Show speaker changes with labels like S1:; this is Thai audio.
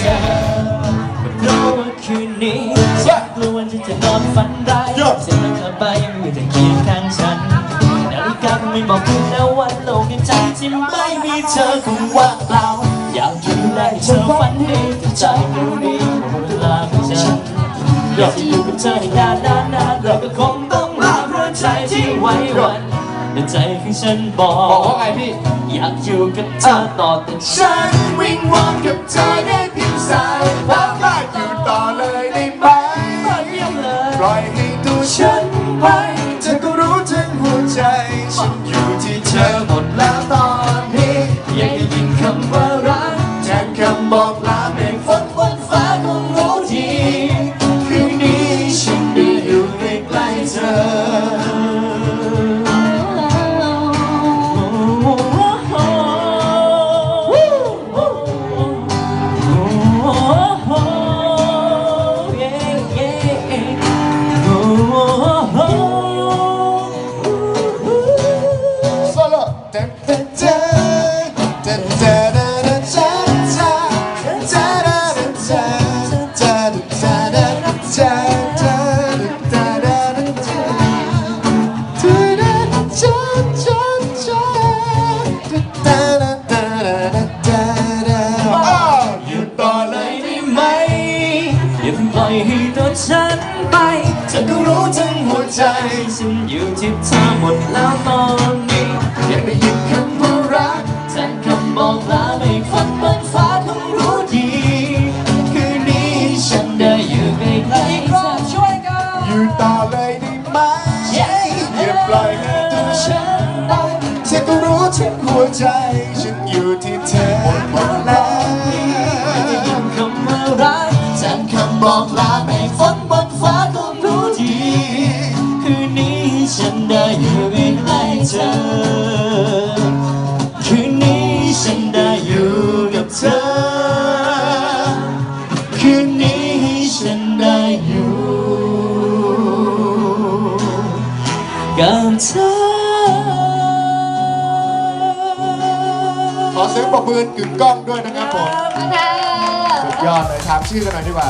S1: เธอพราะว่าคืนนี้ฉันกลัววันที่จะนอนฝันร้ายเสีนักงะบายยังอยู่แต่เคียงข้างฉันนาฬิกาไม่บอกคุณล้ววันโลกในใจที่ไม่มีเธอคงว่างเปล่าอยากอยู่ได้เธอฝันดีแต่ใจดูดีเวลาของฉันอยากจะอยู่กับเธอให้นานนานนเราก็คงต้องลาเพราะใจที่ไหว้วันในใจคืงฉันบอกบอกว่าไง
S2: พี่
S1: อยากอยู่กับเธอต่อแต่ฉัน
S2: วิ่งวอนกับเธอได้ สายความรักอยู่ต่อเลยได้ไหม
S1: ปล่อย
S2: ให้ตัวฉัน
S1: ไป ฉันไปเธอก็รู้ทั้งหัวใจฉันอยู่ที่เธอหมดแล้วตอนนี้
S2: อยากได้ยิน ปล่อยให้ตัวฉั
S1: นไป
S2: เธอก็รู้ทั้งหัวใจ ฉันอยู่ที่เธอหมดแล้วไม่ได้ยิน
S1: คำว่ารักแทนคำบอกลาไม่ฝน กับเธอ ขอเสียง
S2: ปรบมือกึ่งกล้องด้วยนะครับผม สุดยอดเลยถามชื่อกันหน่อยดีกว่า